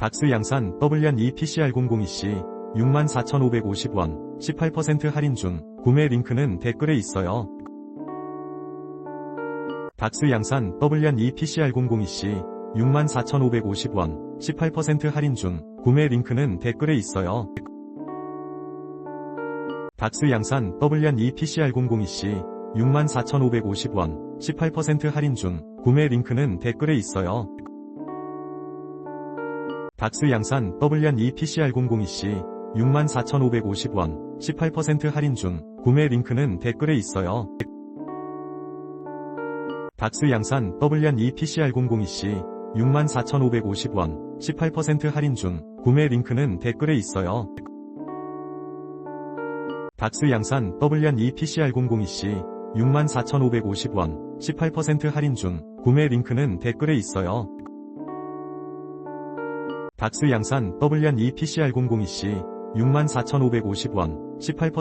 닥스 양산 WN2 PCR002C 64,550원 18% 할인 중 구매 링크는 댓글에 있어요. 닥스 양산 WN2 PCR002C 64,550원 18% 할인 중 구매 링크는 댓글에 있어요. 닥스 양산 WN2 PCR002C 64,550원 18% 할인 중 구매 링크는 댓글에 있어요. 닥스 양산 WN2 PCR002C 64,550원 18% 할인 중 구매 링크는 댓글에 있어요. 닥스 양산 WN2 PCR002C 64,550원 18% 할인 중 구매 링크는 댓글에 있어요. 닥스 양산 WN2 PCR002C 64,550원 18% 할인 중 구매 링크는 댓글에 있어요. 닥스 양산 WN2 PCR002C 64,550원 18%